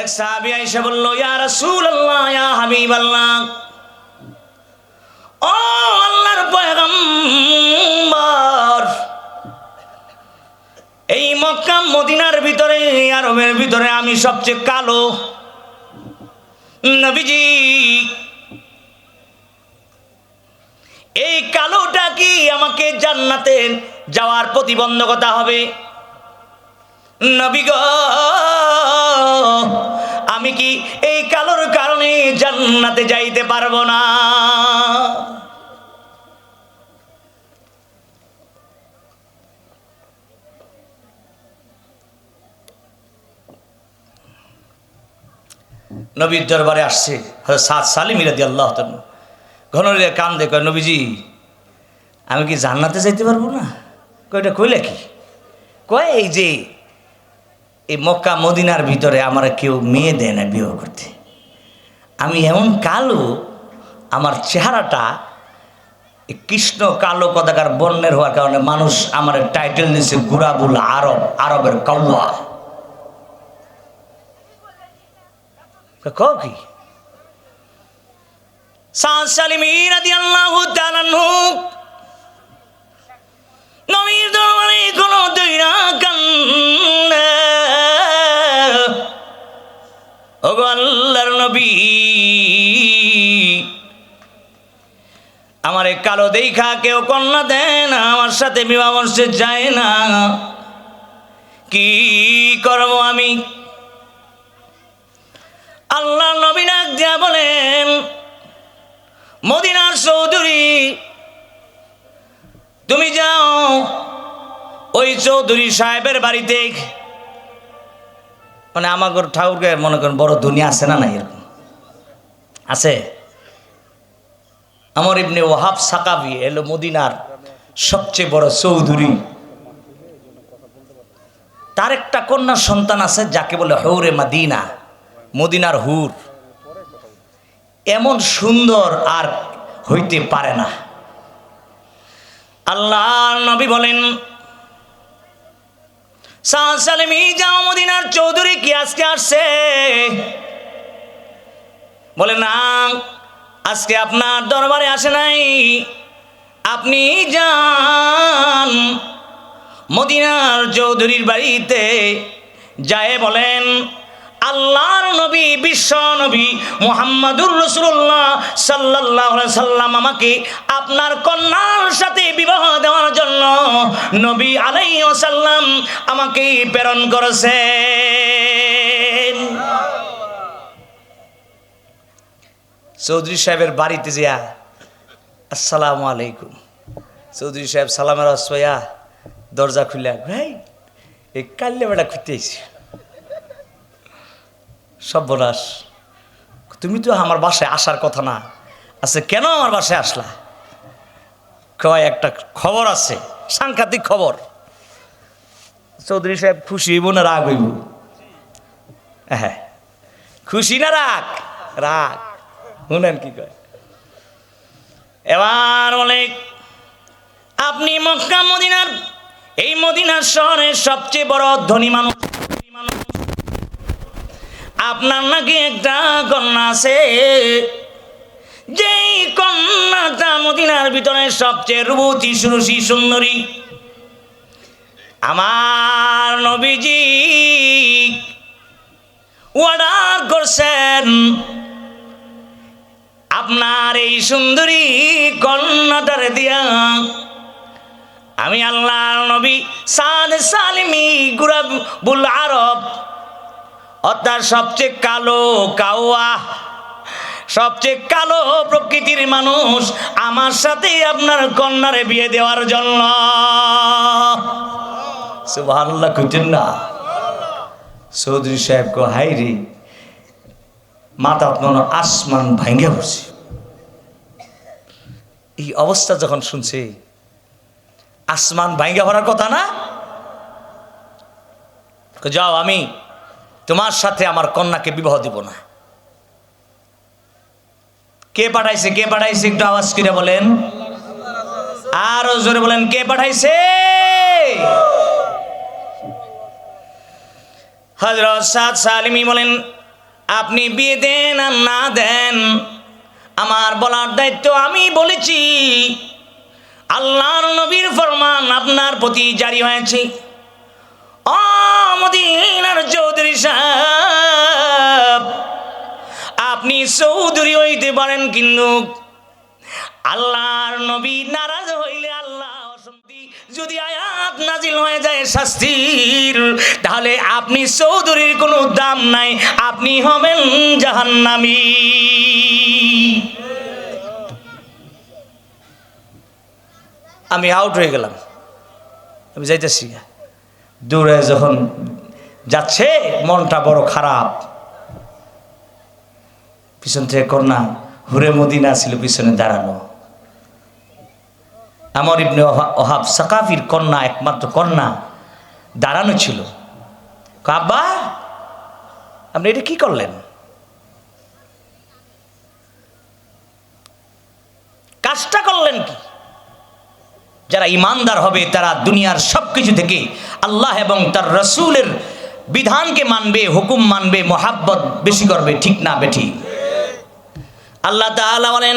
এক সাহাবি আইসা বলল, ইয়া রাসূলুল্লাহ, ইয়া হাবিবাল্লাহ, ও আল্লাহর পয়গম্বর, এই মক্কা মদিনার ভিতরে, আরবের ভিতরে আমি সবচেয়ে কালো নবীজি। এই কালোটা কি আমাকে জান্নাতে যাওয়ার প্রতিবন্ধকতা হবে? নবী গো আমি কি এই কালোর কারণে জান্নাতে যাইতে পারব না? নবীর দরবারে আসছে সাত সালি মিলাদি আল্লাহ ঘন কান দেখো নবীজি, আমি কি জান্নাতে যাইতে পারব না? কয়টা কইলে কি? কয়, এই যে এই মক্কা মদিনার ভিতরে আমার কেউ মেয়ে দেয় না বিয়ে করতে। আমি এমন কালো, আমার চেহারাটা কৃষ্ণ কালো কথাকার বর্ণের হওয়ার কারণে মানুষ আমার টাইটেল নিছে গুড়াবুল আরব, আরবের কও কি? নবীর দরবারে কোন দইরা কান্না আমার এই কালো দেখা কেউ কন্যা দেয় না, আমার সাথে বিবাহ বর্ষে যায় না। কি করব আমি? আল্লাহ নবী দিয়া বলেন, মদিনার চৌধুরী, তুমি যাও, ওই চৌধুরী সাহেবের বাড়িতে। মানে আমার ঠাকুরকে মনে করেন বড় দুনিয়া আছে না নাই এরকম? আছে? আমার ইবনে ওহাব সাকাবি এলো মদিনার সবচেয়ে বড় চৌধুরী। তার একটা কন্যা সন্তান আছে যাকে বলে হৌরে মাদিনা, মদিনার হুর। এমন সুন্দর আর হইতে পারে না। আল্লাহ নবী বলেন চৌধুরী কি আজকে আসছে? বলে, না। আজকে আপনার দরবারে আসে নাই। আপনি যান মদিনার চৌধুরীর বাড়িতে। যায় বলেন, আল্লাহর নবী, বিশ্ব নবী মোহাম্মদুর রসুল্লাহ সাল্লাহ সাল্লাম আমাকে আপনার কন্যার সাথে বিবাহ দেওয়ার জন্য নবী আলাই সাল্লাম আমাকে প্রেরণ করেছে চৌধুরী সাহেবের বাড়িতে যা আসসালামু আলাইকুম। চৌধুরী সাহেব সালামের আসয়া দরজা খুলে ভাই, এই কাল্লে বেড়া খুঁজতে সর্বনাশ, তুমি তো আমার বাসায় আসার কথা না আচ্ছা কেন আমার বাসায় আসলা? কয়, একটা খবর আছে, সাংঘাতিক খবর। চৌধুরী সাহেব খুশি হইব না রাগ হইব? হ্যাঁ খুশি না রাগ? রাগ। শুনেন কি কয়? এবার বলে, আপনি মক্কা, মদিনার, এই মদিনার শহরের সবচেয়ে বড় ধনী মানুষ। আপনার নাকি একটা কন্যা আছে? যেই কন্যাটা মদিনার ভিতরে সবচেয়ে রূপতী সুরসী, সুন্দরী। আমার নবীজি অর্ডার করছেন। আপনার এই সুন্দরী কন্যাটার দিয়া আমি আল্লাহর নবী সাদ সালিমি গুরাবুল আরব। অর্থাৎ সবচেয়ে কালো কাওয়া, সবচেয়ে কালো প্রকৃতির মানুষ আমার সাথে আপনার কন্যারে বিয়ে দেওয়ার জন্য। সুবহানাল্লাহ, খুঁজছেন না? চৌধুরী সাহেব কো হাই রে, মাথা মনে আসমান ভাঙ্গে পড়ছে। এই অবস্থা যখন শুনছে, আসমান ভাঙ্গে পড়ার কথা না? যাও, আমি তোমার সাথে আমার কন্যাকে বিবাহ দিব না। কে পাঠাইছে কে পাঠাইছে? একটু আওয়াজ করে বলেন। আরও জোরে বলেন, কে পাঠাইছে? হজরত সাদ সালিমি বলেন, আপনি বিয়ে দেন আর না দেন? আমার বলার দায়িত্ব আমি বলেছি। আল্লাহর নবীর ফরমান আপনার প্রতি জারি হয়েছে। চৌধুরী সাহেব, আপনি চৌধুরী হইতে পারেন কিন্তু আল্লাহর নবী নারাজ যদি আয়াত নাজিল হয়ে যায় শাস্তির, তাহলে আপনি চৌধুরীর কোনো দাম নাই, আপনি হবেন জাহান্নামী। আমি আউট হয়ে গেলাম। আমি যাইতেছি। দূরে যখন যাচ্ছে, মনটা বড় খারাপ। পিছন থেকে কন্যা হুরে মদিনা ছিল, পিছনে দাঁড়ানো। আমার ইবনে ওহা- ওহাব সাকাফির কন্যা, একমাত্র কন্যা, দাঁড়ানো ছিল। কাব্বা আপনি এটা কি করলেন? কাজটা করলেন কি? যারা ইমানদার হবে, তারা দুনিয়ার সব কিছু থেকে আল্লাহ এবং তার রসুলের বিধানকে মানবে, হুকুম মানবে, মোহাব্বত বেশি করবে। ঠিক না, বেঠি। আল্লাহ তাআলা বলেন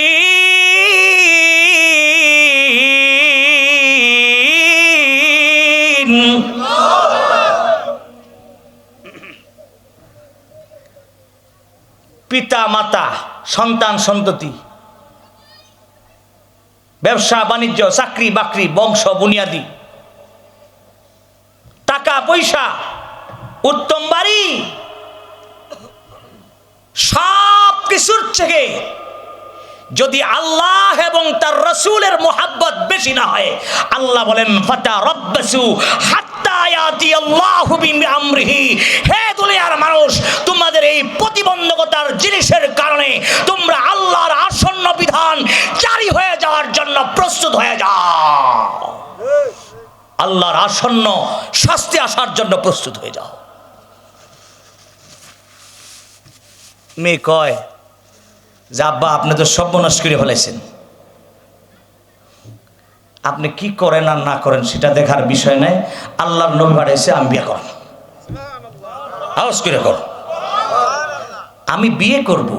মাতা, সন্তান, সন্ততি। ব্যবসা, বাণিজ্য, চাকরি, বাকরি, বংশ, বুনিয়াদি। টাকা, পয়সা, উত্তম বাড়ি। সব কিছুর থেকে যদি আল্লাহ এবং তার রসুলের মোহাব্বত বেশি না হয়, আল্লাহ বলেন, ফাতা রব্বাসু হে দুনিয়ার মানুষ, তোমাদের এই প্রতিবন্ধকতার জিনিসের কারণে তোমরা আল্লাহর আসন্ন বিধান জারি হয়ে যাওয়ার জন্য প্রস্তুত হয়ে যাও। আল্লাহর আসন্ন শাস্তি আসার জন্য প্রস্তুত হয়ে যাও। মেয়ে কয় যে, আব্বা, আপনি তো সর্বনাশ করে ফেলেছেন আপনি কি করেন আর না করেন সেটা দেখার বিষয় নাই। আল্লাহর নবী বাড়াইছে আমি বিয়ে করেন আওয়াজ করে কর। আমি বিয়ে করব।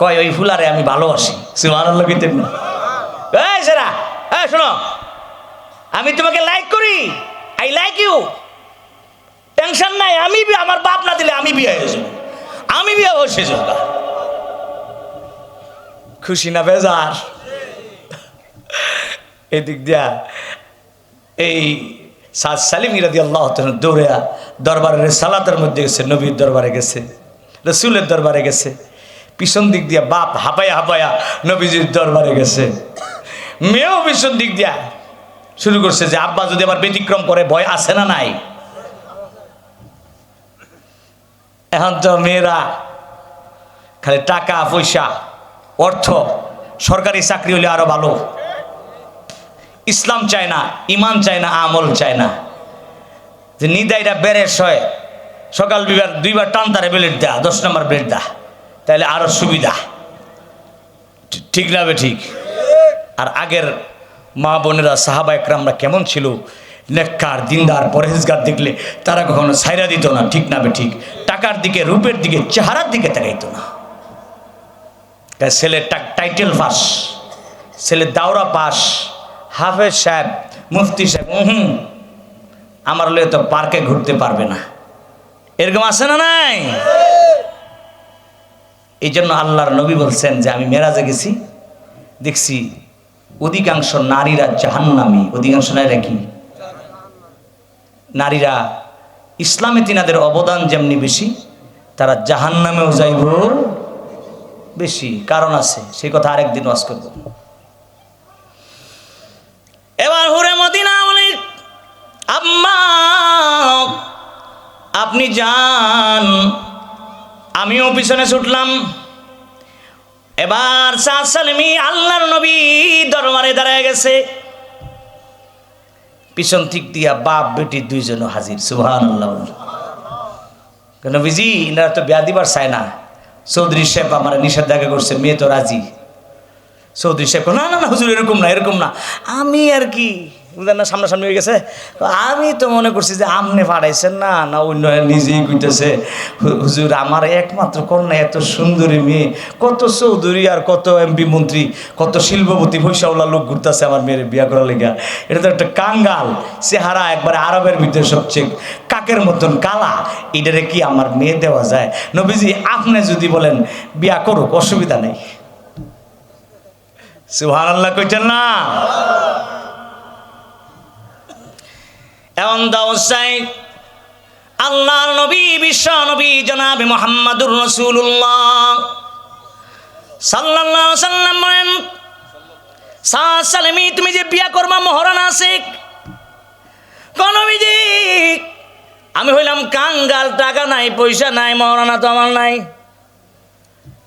কয়, ওই ফুলারে আমি ভালোবাসি। এই সেরা শোনো, আমি তোমাকে লাইক করি। আই লাইক ইউ টেনশন নাই, আমি আমার বাপ না দিলে আমি বিয়ে হয়ে যাব। আমি বিয়ে বসে যাব খুশি না বেজার? এদিক দিয়া এই সাদ সালিম ইরাদি আল্লাহ দৌড়ে দরবারের সালাতের মধ্যে গেছে, নবীর দরবারে গেছে, রসুলের দরবারে গেছে, পিছন দিক দিয়া বাপ হাঁপায়া হাঁপায়া নবীজির দরবারে গেছে। মেয়েও পিছন দিক দিয়া শুরু করছে যে, আব্বা যদি আবার ব্যতিক্রম করে, ভয় আছে না নাই? এখন তো মেয়েরা খালি টাকা, পয়সা, অর্থ, সরকারি চাকরি হলে আরও ভালো। ইসলাম চায় না, ইমান চায় না, আমল চায় না। যে নিদাইরা বেরেস হয়, সকাল দুইবার দুইবার টান তারে ব্লেড দেয়া, দশ নম্বর ব্লেড দা তাহলে আরও সুবিধা। ঠিক না ঠিক? আর আগের মা বোনেরা সাহাবা একরামরা কেমন ছিল? নেককার, দিনদার, পরহেজগার দেখলে তারা কখনো সাইরা দিত না, ঠিক না ঠিক। টাকার দিকে, রূপের দিকে, চেহারার দিকে তাকাইতো না। তাই ছেলে টা- টাইটেল পাস ছেলে দাওরা পাস, হাফেজ সাহেব, মুফতি সাহেব হুম, আমার লয়ে তো পার্কে ঘুরতে পারবে না। এরকম আছে না নাই? এই জন্য আল্লাহর নবী বলছেন যে, আমি মেরাজে গেছি, দেখছি অধিকাংশ নারীরা জাহান্নামী। অধিকাংশ নারীরা কি? নারীরা ইসলামে তিনাদের অবদান যেমনি বেশি, তারা জাহান্নামেও যাইব। বেশি কারণ আছে, সেই কথা আরেকদিন ওয়াজ করব। এবার হুরে মদিনা বলি, আম্মা, আপনি যান, আমিও পিছনে ছুটলাম। এবার সাদ সালেমি আল্লাহর নবী দরবারে দাঁড়ায় গেছে। পিছন ঠিক দিয়া বাপ, বেটি দুইজন হাজির। সুহান আল্লাহ নবীজি এনারা তো বিয়া দিবার চায় না। চৌধুরী সাহেব আমার নিষেধাজ্ঞা করছে, মেয়ে তো রাজি। চৌধুরী সাহেব না না না, হুজুর, এরকম না এরকম না। আমি আর কি বুঝলেন না, সামনাসামনি হয়ে গেছে? আমি তো মনে করছি যে আমনে পাঠাইছেন না না অন্য নিজেই কইতেছে হুজুর, আমার একমাত্র কন্যা, এত সুন্দরী মেয়ে, কত চৌধুরী আর কত এমপি মন্ত্রী, কত শিল্পপতি পয়সাওয়ালা লোক ঘুরতেছে আমার মেয়ের বিয়া করার লেগা। এটা তো একটা কাঙ্গাল, চেহারা একবারে আরবের ভিতরে সবচেয়ে কাকের মতন কালা, এটারে কি আমার মেয়ে দেওয়া যায়? নবীজি, আপনি যদি বলেন, বিয়া করুক, অসুবিধা নেই। সুহান আল্লাহ কইতেন না? এমন দাওসাই আল্লাহর নবী, বিশ্ব নবী জনাবে মোহাম্মদুর রসুল্লাহ আলাইহি সাল্লাম বলেন সালেমি, তুমি যে বিয়া করবা মহারানা আছে কনবিজি আমি হইলাম কাঙ্গাল, টাকা নাই, পয়সা নাই, মহারানা তো আমার নাই।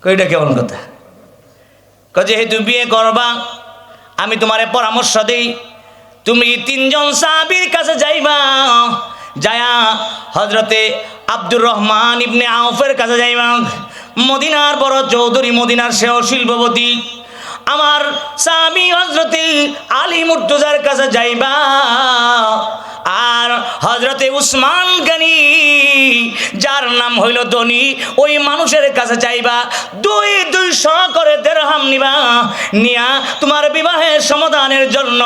কইটা কেমন কথা? যেহেতু বিয়ে করবা, আমি তোমারে পরামর্শ দিই তুমি তিনজন সাবির কাছে যাইবা, যায়া হজরতে আব্দুর রহমান ইবনে আউফের কাছে যাইবা। মদিনার বড় চৌধুরী, মদিনার সেও শিল্পপতি আমার স্বামী হজরতে আলী মুর্তুজার কাছে যাইবা, আর হজরতে উসমান গানি, যার নাম হইল ধনী, ওই মানুষের কাছে যাইবা, দুই দুইশো করে দেড়হাম নিবা, নিয়া তোমার বিবাহের সমাধানের জন্য,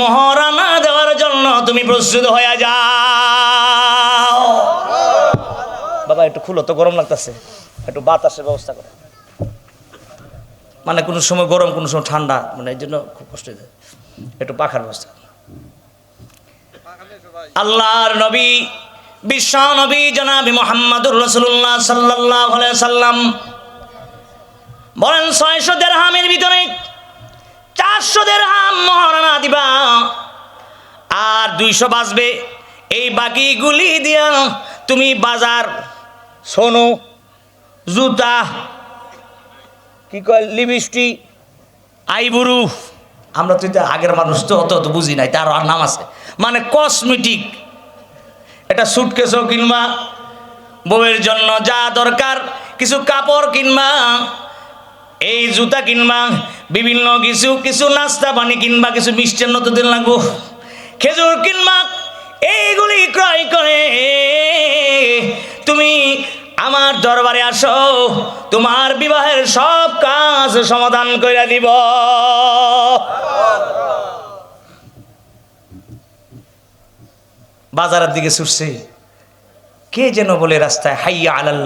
মহারানা দেওয়ার জন্য তুমি প্রস্তুত হয়ে যাও। বাবা, একটু খুলো, তো গরম লাগতেছে। একটু বাতাসের ব্যবস্থা করো। মানে কোনো সময় গরম, কোনো সময় ঠান্ডা মানে এই জন্য খুব কষ্ট হয়ে যায়। একটু পাখার ব্যবস্থা। আল্লাহর নবী, বিশ্ব নবী জনাবি মোহাম্মদুর রসুল্লাহ সাল্লাহ সাল্লাম বলেন, ছয়শো দেড়হামের ভিতরে চারশো দেড়হাম মহারানা দিবা, আর দুইশো বাঁচবে। এই বাকিগুলি দিয়া তুমি বাজার, সোনো, জুতা কি কয়, লিপস্টিক, আইবুরু। আমরা তো আগের মানুষ তো অত অত বুঝি নাই তার নাম আছে। মানে কসমেটিক এটা সুটকেসও কিনবা, বউয়ের জন্য যা দরকার, কিছু কাপড় কিনবা, এই জুতা কিনবা, বিভিন্ন কিছু কিছু নাস্তা পানি কিনবা, কিছু মিষ্টান্ন তো দিন লাগবো। খেজুর কিনবা, এইগুলি ক্রয় করে তুমি আমার দরবারে আসো, তোমার বিবাহের সব কাজ সমাধান করে দিব। বাজারের দিকে ছুটছে। কে যেন বলে রাস্তায়, হাইয়া আলাল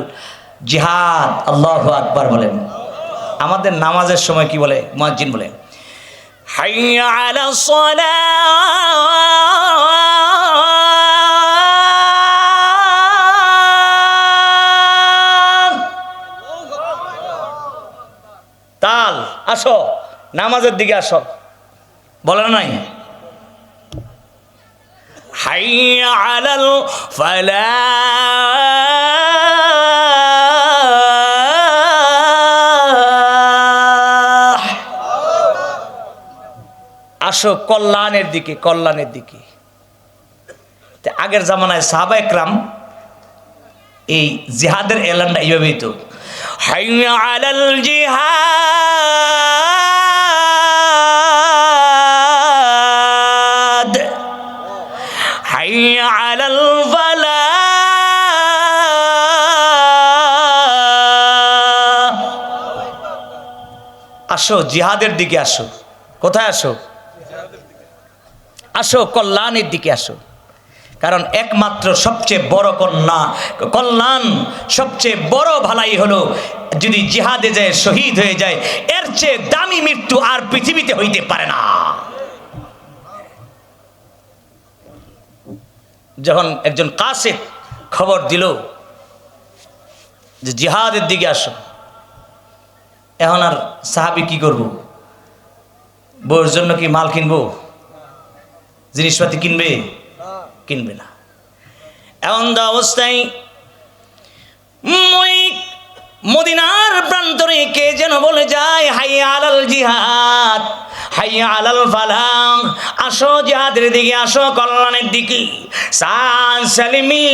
জিহাদ আল্লাহ আকবার বলেন। আমাদের নামাজের সময় কি বলে? মুয়াজ্জিন বলে, হাইয়া আলা তাল আসো নামাজের দিকে আসো বলে না নাই حي على الفلاح আসো কল্যাণের দিকে কল্যাণের দিকে তা আগের জামানায় সাহাবা একরাম এই জিহাদের এলানটা এইভাবেই তো হাইয়া আলাল জিহাদ আসো, জিহাদের দিকে আসো। কোথায় আসো? আসো, কল্যাণের দিকে আসো। কারণ একমাত্র সবচেয়ে বড় কন্যা, কল্যাণ সবচেয়ে বড় ভালাই হলো, যদি জিহাদে যায়, শহীদ হয়ে যায়, এর চেয়ে দামি মৃত্যু আর পৃথিবীতে হইতে পারে না। যখন একজন কাসেদ খবর দিল যে জিহাদের দিকে আসো এখন আর সাহাবি কি করব? বউর জন্য কি মাল কিনবো? জিনিসপাতি কিনবে? কিনবে না। এমন অবস্থায় মদিনার প্রান্তরে কে যেন বলে যায়, হাইয়া আলাল জিহাদ, হাইয়া আলাল ফালাং, আসো জিহাদের দিকে, আসো কল্যাণের দিকে। সালিমি,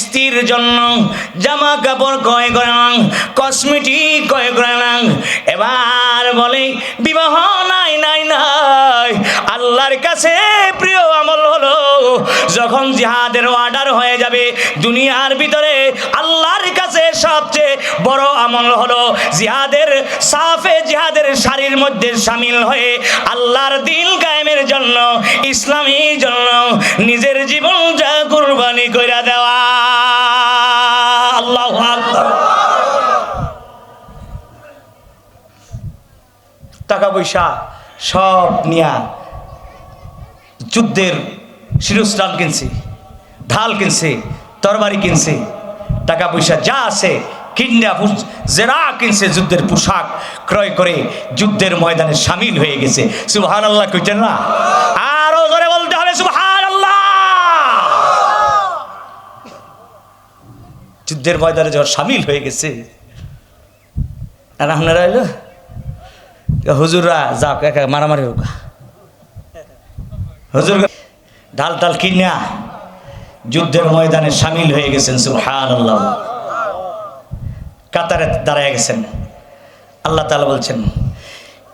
স্ত্রীর জন্য জামা কাপড় ক্রয় করেন কসমেটিক ক্রয় করেন এবার বলে, বিবাহ নাই নাই নাই। আল্লাহর কাছে প্রিয় আমল হলো, যখন জিহাদের অর্ডার হয়ে যাবে, দুনিয়ার ভিতরে আল্লাহর কাছে সবচেয়ে বড় আমল হলো, জিহাদের, সাফে জিহাদের শাড়ির মধ্যে সামিল হয়ে আল্লাহর দিন কায়েমের জন্য ইসলামীর জন্য নিজের জীবন যা কুরবানি করে দেওয়া। আল্লাহ টাকা পয়সা সব নিয়া যুদ্ধের শিরস্থান কিনছে, ঢাল কিনছে, তরবারি কিনছে টাকা পয়সা যা আছে কিনা জেরা কিনছে যুদ্ধের পোশাক ক্রয় করে যুদ্ধের ময়দানে সামিল হয়ে গেছে। সুবহান আল্লাহ কইতেন না আরও ধরে বলতে হবে সুবহান আল্লাহ যুদ্ধের ময়দানে যখন সামিল হয়ে গেছে আর আপনারা এলো? হুজুররা একা মারামারি হোক। হুজুর, ঢাল টাল কিনা যুদ্ধের ময়দানে সামিল হয়ে গেছেন আল্লাহ কাতারে দাঁড়ায় গেছেন। আল্লাহ তাআলা বলছেন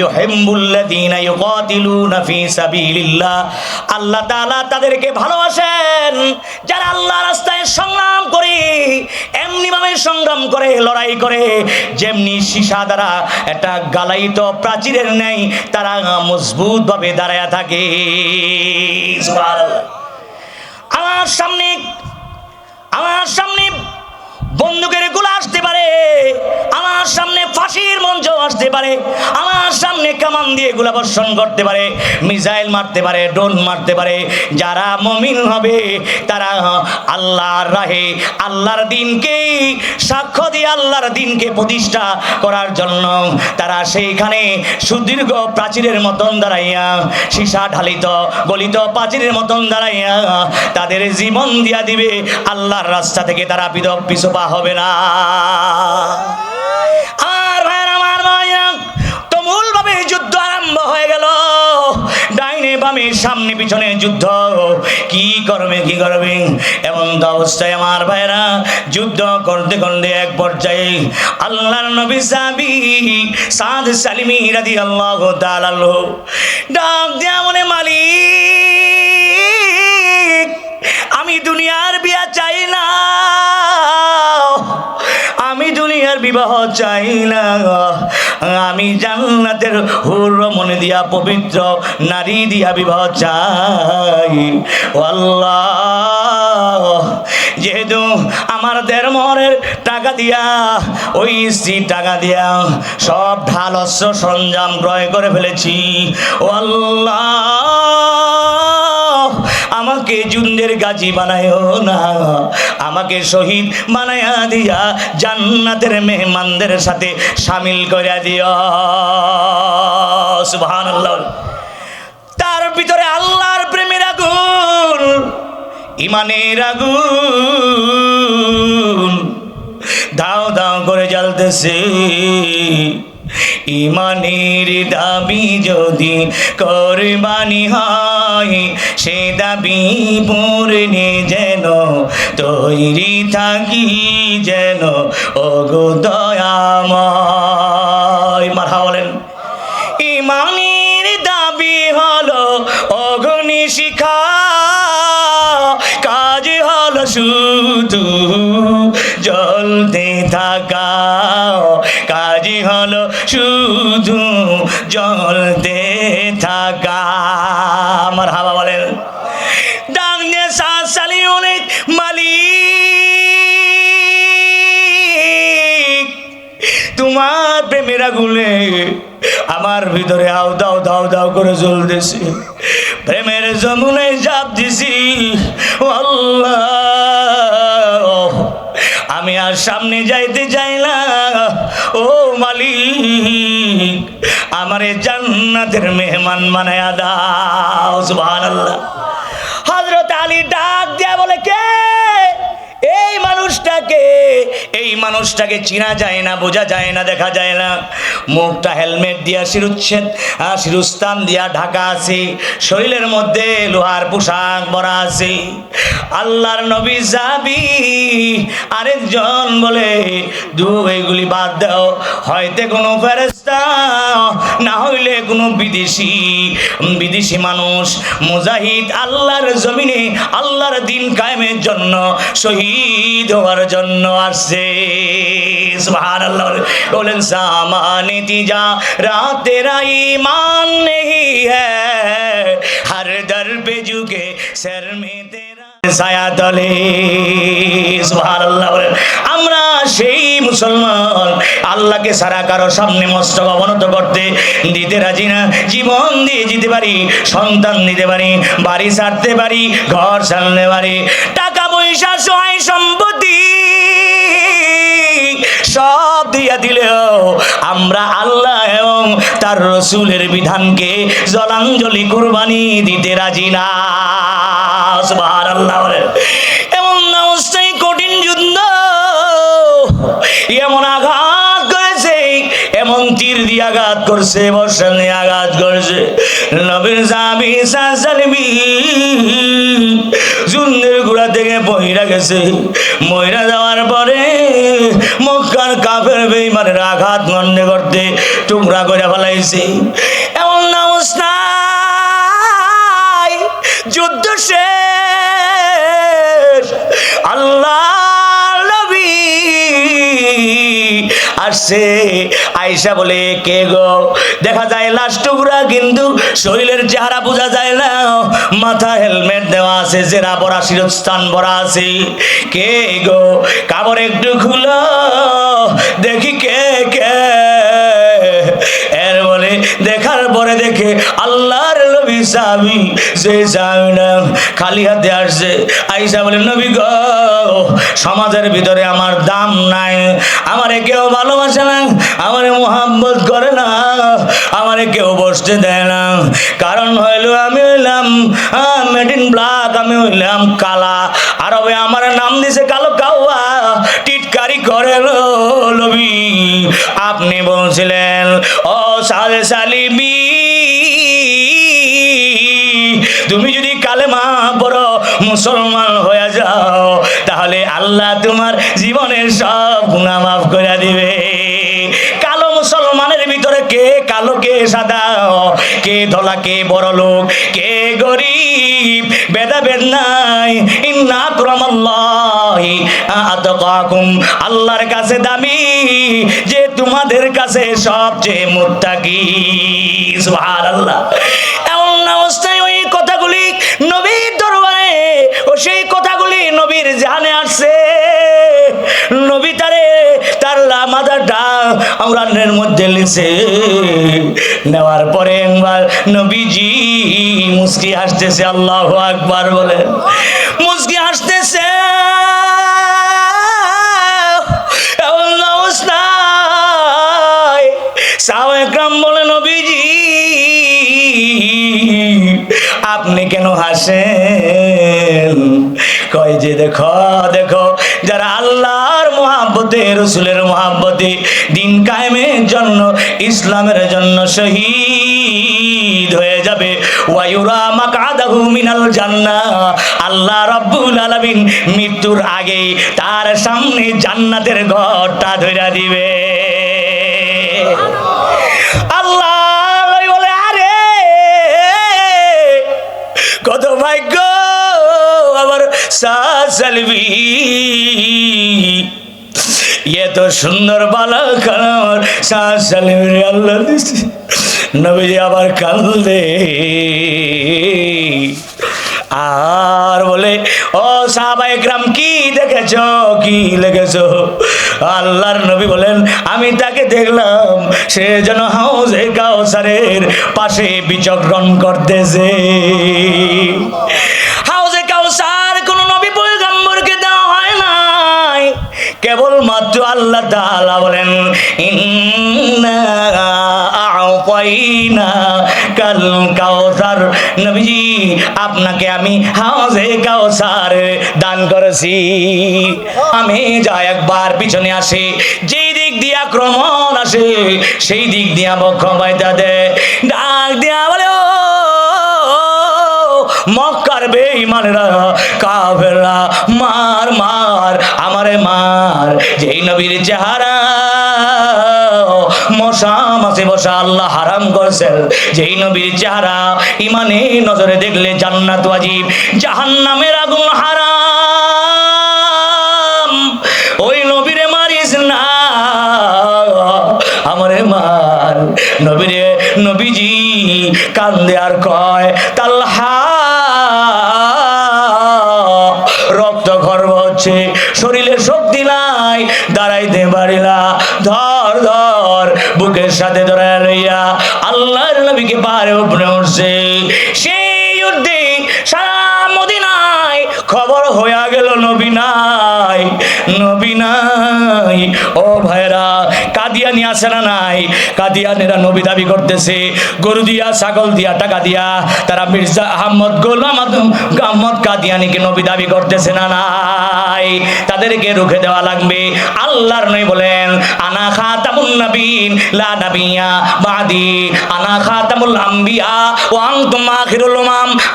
ইউহিব্বুল্লাযীনা ইউকাতিলুনা ফী সাবিলিল্লাহ। আল্লাহ তাআলা তাদেরকে ভালোবাসেন। যারা আল্লাহ রাস্তায় সংগ্রাম করে এমনি ভাবে সংগ্রাম করে, লড়াই করে, যেমনি সীসা দ্বারা একটা গালাইত প্রাচীরের নেই তারা মজবুত ভাবে দাঁড়ায় থাকে। সুবহানাল্লাহ। আমার সামনে আমার সামনে বন্দুকেরগুলো আসতে পারে। আমার সামনে ফাঁসির মঞ্চ আসতে পারে। আমার সামনে কামান দিয়ে গোলা বর্ষণ করতে পারে। মিসাইল মারতে পারে, ড্রোন মারতে পারে। যারা মমিন হবে, তারা আল্লাহর রাহে, আল্লাহর দিনকে, সাক্ষ্য দিয়ে আল্লাহর দিনকে প্রতিষ্ঠা করার জন্য তারা সেইখানে সুদীর্ঘ প্রাচীরের মতন দাঁড়াইয়া, সীসা ঢালিত, গলিত প্রাচীরের মতন দাঁড়াইয়া তাদের জীবন দিয়া দিবে। আল্লাহর রাস্তা থেকে তারা বিধব পিছপা হবে না। আর ভাইয়ের আমার ভাইয়া তুমুল ভাবে যুদ্ধ আরম্ভ হয়ে গেল। ডাইনে বামে সামনে পিছনে যুদ্ধ। কি করবে কি করবে? এমন অবস্থায় আমার ভাইরা যুদ্ধ করতে করতে এক পর্যায়ে আল্লাহর নবী সাবি সাদ সালিমি রাদি আল্লাহ তাআলা ডাক দেয়া মনে মালিক আমি দুনিয়ার বিয়া চাই না। আমি দুনিয়ার বিবাহ চাই না। আমি জান্নাতের হুর মনে দিয়া পবিত্র নারী দিয়া বিবাহ চাই। আল্লাহ, যেহেতু আমার দেড় মহরের টাকা দিয়া, ওই স্ত্রী টাকা দিয়া সব ঢাল অস্ত্র সরঞ্জাম ক্রয় করে ফেলেছি। আল্লাহ আমাকে জুন্দের গাজী বানায়ও না। আমাকে শহীদ বানায়া দিয়া জান্নাতের মেহমানদের সাথে সামিল করে দিও। তার ভিতরে আল্লাহর প্রেমের আগুন, ইমানের আগুন। দাও দাও করে জ্বলতেছে। ইমানের দাবি যদি কোরবানি হয়, সে দাবি পূর্ণে যেন তৈরি থাকি যেন, ওগো দয়াময়। মাথা বলেন, ইমানের দাবি হলো অগ্নি শিখা, কাজ হলো শুধু ভিতরে আও দাও দাও দাও করে জ্বলতেছে। প্রেমের যমুনে জাপ দিছি আল্লাহ, আমি আর সামনে যাইতে চাই না। ও মালিক, আমারে জান্নাতের মেহমান বানায়া দাও, সুবহানাল্লাহ। হযরত আলী ডাক দেয়া বলে, কে? এই মানুষটাকে? এই মানুষটাকে চিনা যায় না, বোঝা যায় না, দেখা যায় না। মুখটা হেলমেট দিয়া শিরুচ্ছেদ, আর শিরুস্থান দিয়া ঢাকা আছে। শরীরের মধ্যে লোহার পোশাক পরা আছে। আল্লাহর নবী যাবি, আরেকজন বলে দু এগুলি বাদ দাও। হয়তো কোনো ফেরেস্তা না হইলে কোনো বিদেশি বিদেশি মানুষ মুজাহিদ আল্লাহর জমিনে আল্লাহর দিন কায়েমের জন্য, শহীদ হওয়ার জন্য আসছে। বলেন সামানে তিজা রাতেরা ইমান নেই হ্যাঁ। হর দর পে জুগে ছায়া বলেন। আমরা সেই মুসলমান, আল্লাহকে সারা কারও সামনে মস্তক অবনত করতে দিতে রাজি না। জীবন দিয়ে যেতে পারি, সন্তান দিতে পারি, বাড়ি ছাড়তে পারি, ঘর ছাড়তে পারি। টাকা পয়সা, সহায় সম্পত্তি সব দিয়া দিলেও আমরা আল্লাহ এবং তার রসুলের বিধানকে জলাঞ্জলি কুরবানি দিতে রাজি না। এমন অবস্থায় কঠিন যুদ্ধ। এমন আঘাত করেছে, এমন তীর দিয়ে আঘাত করছে বর্ষা নিয়ে আঘাত করছে। থেকে গেছে। মহিরা যাওয়ার পরে আঘাত করতে টুকরা করে ফেলাইছে। আসছে। আয়সা বলে, কে গো? দেখা যায় লাশ টুকরা, কিন্তু শরীরের চেহারা বোঝা যায় না। মাথা হেলমেট দেওয়া আছে, জেরা পরা শিরস্থান ভরা আছে। কে গো? কাপড় একটু খুলো, দেখি কে কে? এর বলে দেখার পরে দেখে আল্লাহর সাহাবি যে না, খালি হাতে আসছে। আইসা বলে, নবী গো, সমাজের ভিতরে আমার দাম নাই। আমারে কেউ ভালোবাসে না, আমারে মোহাম্মত করে না, আমারে কেউ বসতে দেয় না। কারণ হইল আমি হইলাম মেড ইন ব্ল্যাক আমি হইলাম কালা। আরবে আমার নাম দিছে কালো কাউয়া, টিটকারি করে লো নবী। আপনি বলছিলেন, ও সালে সালিবি তুমি যদি কালেমা পড়ো, মুসলমান হয়ে যাও, তাহলে আল্লাহ তোমার জীবনের সব গুণা মাফ করে দিবে। কালো মুসলমানের ভিতরে কে কালো, কে সাদা, কে ধলা, কে বড় লোক, কে গরিব, ভেদাভেদ নাই। ইন্না ক্রমাল্লাহি আতকাকুম, আল্লাহর কাছে দামি, যে তোমাদের কাছে সবচেয়ে মুত্তাকি। সুবহানাল্লাহ। জানে আসছে। নবী তারে, তার মাথাটা আওরানের মধ্যে লিছে নেওয়ার পরে একবার নবীজি মুস্কি হাসতেছে, আল্লাহ আকবার বলে। মুস্কি হাসতেছে। আপনি কেন হাসেন? কয় যে দেখো দেখো, যারা আল্লাহর মহাব্বতে, রসুলের মহাব্বতে দিন কায়েমের জন্য, ইসলামের জন্য শহীদ হয়ে যাবে। ওয়ায়ুরা মাকাদাহু মিনাল জান্নাহ। আল্লাহ রাব্বুল আলামিন মৃত্যুর আগে তার সামনে জান্নাতের ঘরটা ধরে দিবে। সালবি ইয়ে তো সুন্দর বালক আবার কান্দে আর বলে, ও সাহাবায়ে গ্রাম কি দেখেছ? কি লেগেছ? আল্লাহর নবী বলেন, আমি তাকে দেখলাম, সে যেন হাউজে কাউসারের পাশে বিচক্রণ করতেছে। কেবলমাত্র আল্লাহ তাআলা বলেন আপনাকে আমি হাউজে কাউসার দান করেছি। আমি যা একবার পিছনে আসে, যেই দিক দিয়ে আক্রমণ আসে, সেই দিক দিয়া বক্ষ বাইতা দে। ডাক দিয়া বলে মক্কার বেঈমানেরা নবীর চেহারা। মশা মাসে বসা আল্লাহ হারাম করছেন। যেই নবীর চেহারা ইমানে নজরে দেখলে জান্নাত জাহান্নামের আগুন হারাম। ওই নবীরে মারিস না। আমারে মার নবীরে নবীজি কান্দে সাথে ধরা লইয়া আল্লাহর নবীকে পারে উপরে উঠছে। সেই যুদ্ধে সারা মদিনায় খবর হইয়া গেল, নবী নাই নবী নাই। ও ভাইরা কাদিয়ানি আছে না নাই? কাদিয়ানেরা নবী দাবি করতেছে, গরু দিয়া, ছাগল দিয়া, টাকা দিয়া। তারা মির্জা গোলাম কাদিয়ানিকে নবী দাবি করতেছে না নাই? তাদেরকে রুখে দেওয়া লাগবে। আল্লাহর বলেন, আনা খাতামুন নবীন লা নাবিয়া বাদি। আনা খাতামুল আম্বিয়া ও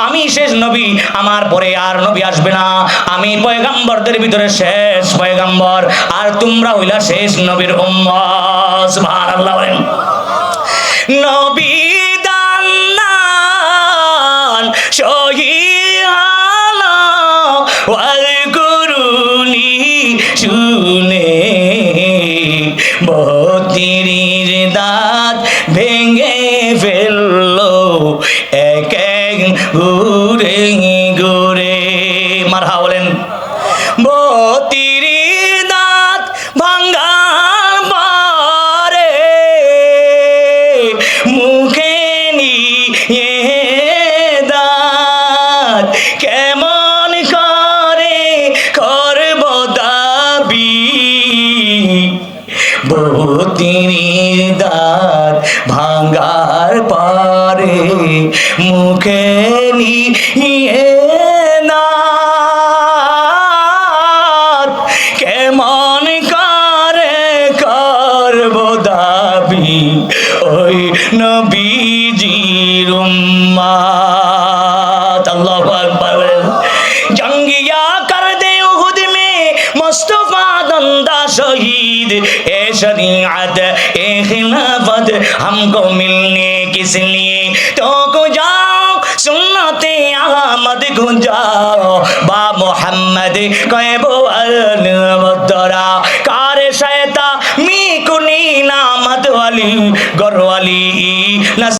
আমি শেষ নবী, আমার পরে আর নবী আসবে না। আমি পয়গাম্বরদের ভিতরে শেষ পয়গাম্বর। আর তোমরা হইলা শেষ নবীর উম্মত। সুবহানাল্লাহ বলেন নবী